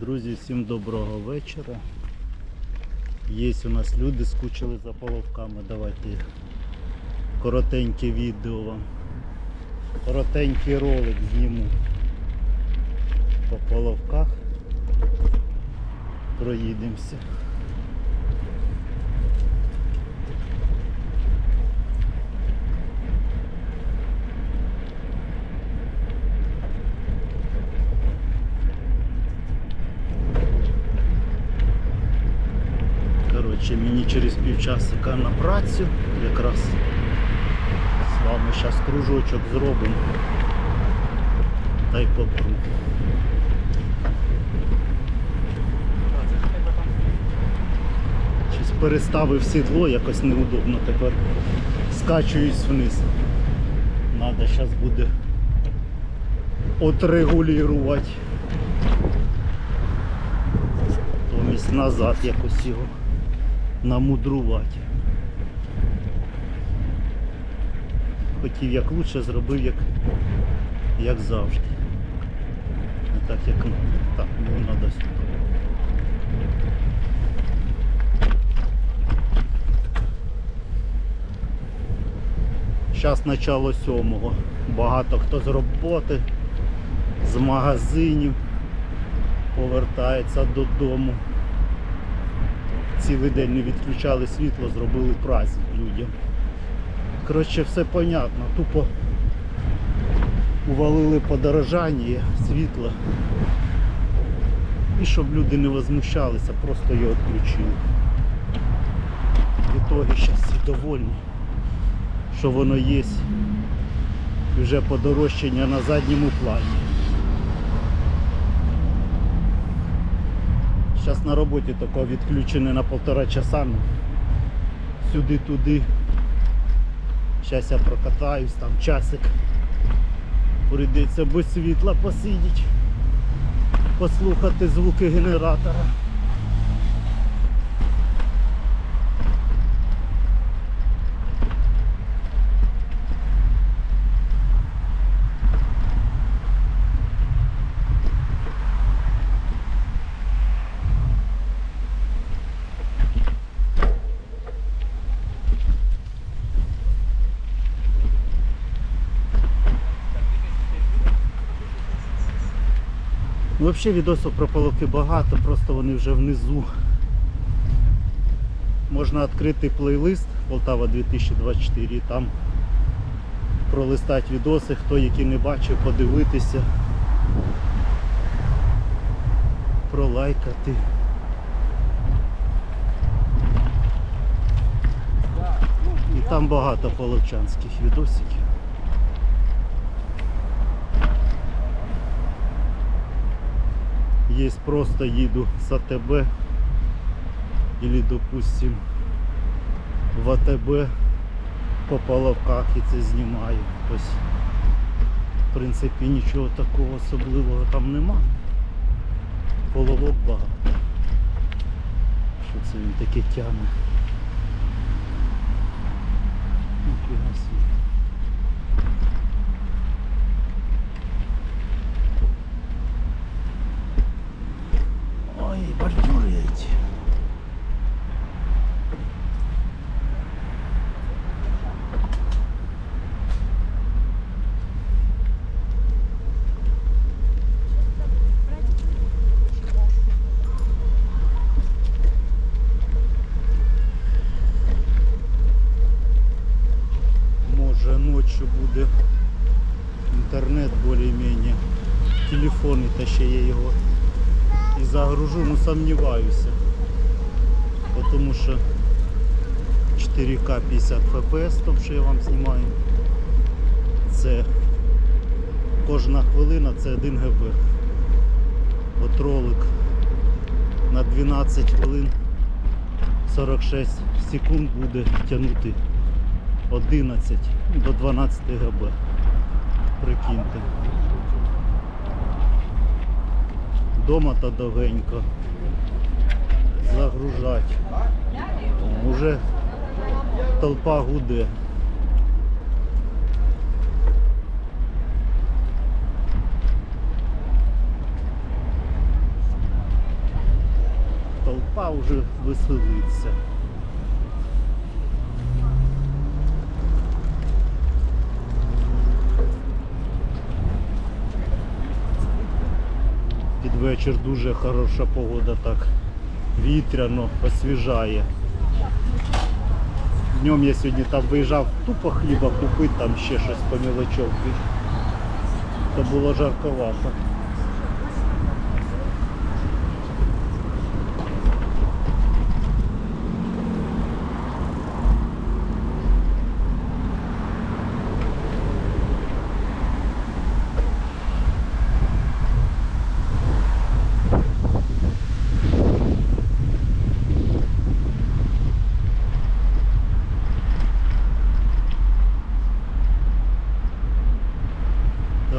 Друзі, всім доброго вечора. Є у нас люди, скучили за половками. Давайте коротеньке відео вам. Коротенький ролик зніму по половках. Проїдемося. Коротше, мені через півчасика на працю якраз з вами зараз кружочок зробимо та й попру. Щось переставив сідло, якось неудобно тепер скачуюсь вниз. Надо зараз буде отрегулювати. Томість назад якось його намудрувати. Хотів як лучше, зробив як, як завжди. Не так як так, мені треба сюди. Зараз начало сьомого. Багато хто з роботи, з магазинів повертається додому. Цілий день не відключали світло, зробили праздник людям. Коротше, все понятно. Тупо увалили подорожання світла. І щоб люди не возмущалися, просто його відключили. В ітогі зараз всі довольні, що воно є. Вже подорожчання на задньому плані. Зараз на роботі тако відключений на півтора часа. ну, Сюди-туди. Зараз я прокатаюсь, там часик. Прийдеться без світла посидіти, послухати звуки генератора. Ну, взагалі відосів про полоки багато, просто вони вже внизу. Можна відкрити плейлист Полтава 2024 і там пролистати відоси, хто які не бачив, подивитися, пролайкати. І там багато половчанських відосиків. Есть просто еду с АТБ или допустим в АТБ по половках і це знімаю. Тобто, в принципі, нічого такого особливого там нема. Половок багато. Що це він таке тягне? Ніфіга собі. Ой, бордюры эти. Може ночью буде інтернет більш-менш. Телефони, та ще я його і загружу, ну сомневаюся. Тому що 4К 50 FPS, то що я вам знімаю. Це кожна хвилина це 1 ГБ. От ролик на 12 хвилин 46 секунд буде тягнути 11 до 12 ГБ. Прикиньте. Дома та довгенько загружати. Уже толпа гуде. Толпа вже веселиться. Вечір дуже хороша погода, так вітряно, освіжає. Днем я сьогодні там виїжджав тупо хліба купити, там ще щось по мілочовки. То було жарковато.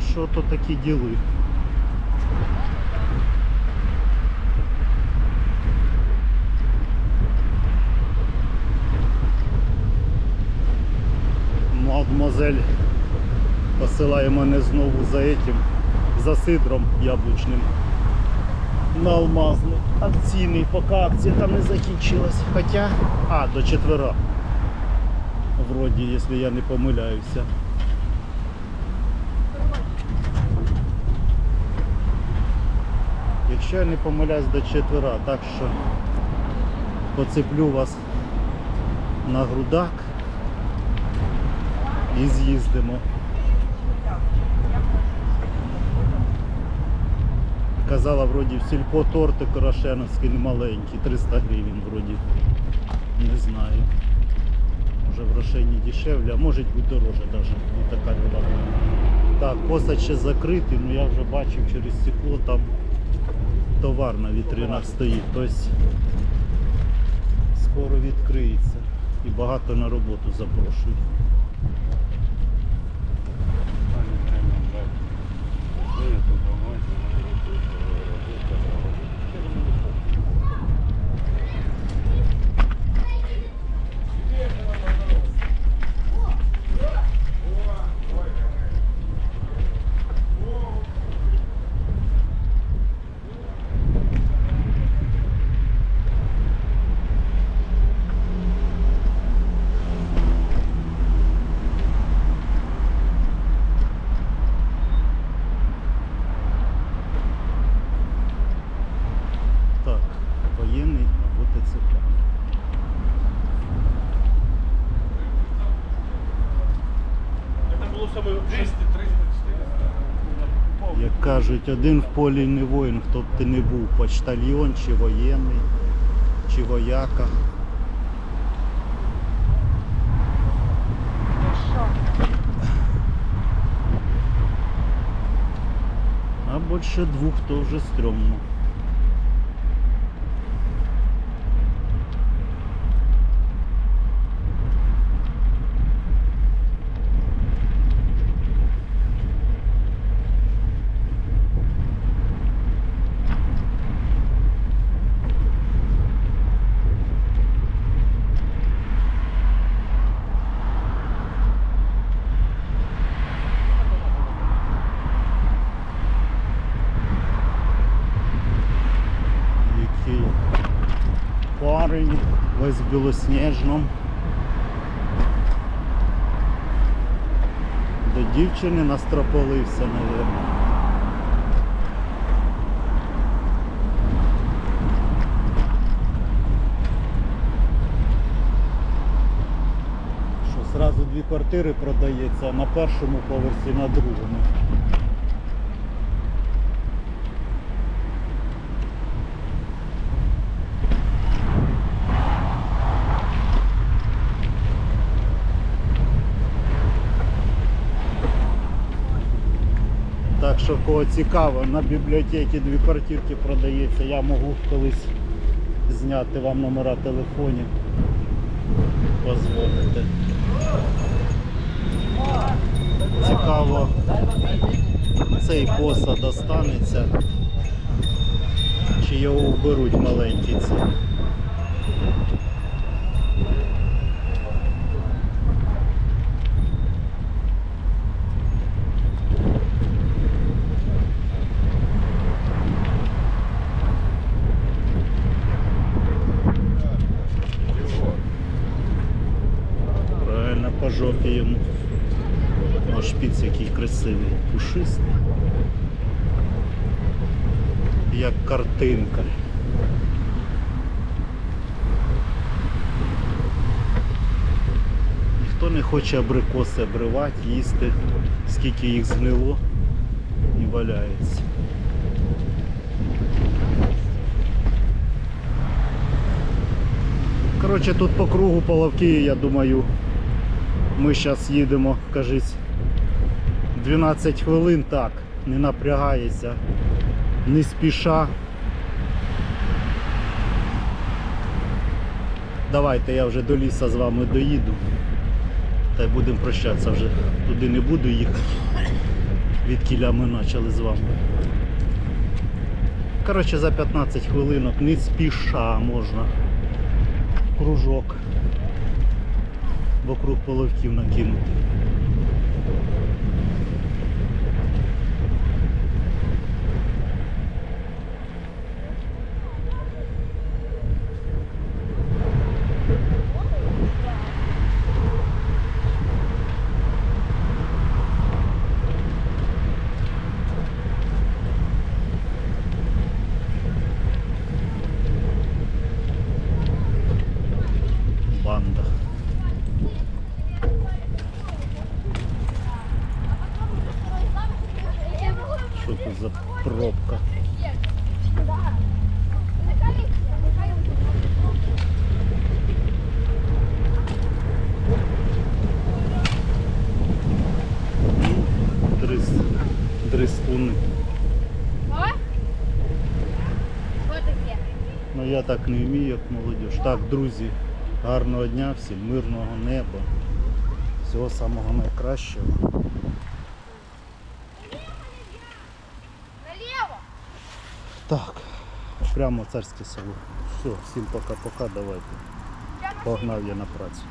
Так що то такі діли. Мадмозель посилає мене знову за этим, за сидром яблучним на алмазний акційний, поки акція там не закінчилась. Хоча, а, до четвера. Вроді, якщо я не помиляюся. Якщо я не помиляюсь до четвера, так що поцеплю вас на грудак і з'їздимо. Казала вроді в сільпо торти Корошеновські не маленькі, 300 гривень вроді. Не знаю. Може в Рошені дешевле, а може бути дороже навіть. Не така була. Так, посад ще закритий, але я вже бачив через стекло там товар на вітринах стоїть. Тобто скоро відкриється. І багато на роботу запрошують. Так, воєнний або ТЦК. Это було саме 200, 300, 400. Як кажуть, один в полі не воїн, хто б ти не був, почтальйон чи воєнний, чи вояка. А більше двох то вже стрьомно. який парень білосніжному. До дівчини настрополився, мабуть. Що зразу дві квартири продається на першому поверсі, на другому. Так що кого цікаво, на бібліотеці дві квартирки продається, я можу колись зняти вам номера телефонів. Позвоните. Цікаво, цей посад достанеться. Чи його вберуть маленький жопі йому. О, шпіц який красивий, пушистий. Як картинка. Ніхто не хоче абрикоси обривати, їсти, скільки їх згнило і валяється. Коротше, тут по кругу половки, я думаю, ми зараз їдемо, кажись, 12 хвилин так, не напрягається, не спіша. Давайте я вже до ліса з вами доїду. Та й будемо прощатися вже. Туди не буду їхати. Від кіля ми почали з вами. Коротше, за 15 хвилинок не спіша можна кружок вокруг половків накинути. Банда. Що тут за пробка? Дрис, таке? Ну я так не вмію, як молодіж. Так, друзі, гарного дня всім, мирного неба, всього самого найкращого. Так, прямо царське село. Все, всім пока-пока, давайте. Погнав я на працю.